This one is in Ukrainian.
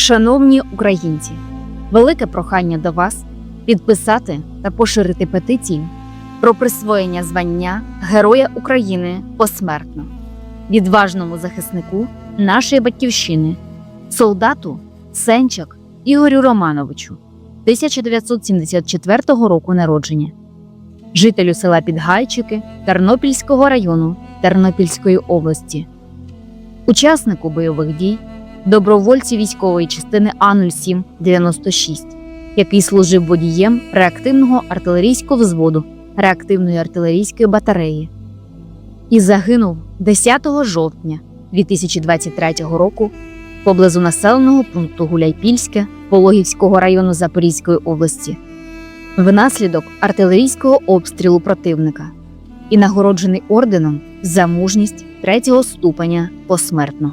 Шановні українці, велике прохання до вас підписати та поширити петицію про присвоєння звання Героя України посмертно. Відважному захиснику нашої батьківщини, солдату Сенчак Ігорю Романовичу 1974 року народження, жителю села Підгайчики Тернопільського району Тернопільської області, учаснику бойових дій добровольці військової частини А0796, який служив водієм реактивного артилерійського взводу реактивної артилерійської батареї і загинув 10 жовтня 2023 року поблизу населеного пункту Гуляйпільське Пологівського району Запорізької області внаслідок артилерійського обстрілу противника і нагороджений орденом за мужність третього ступеня посмертно.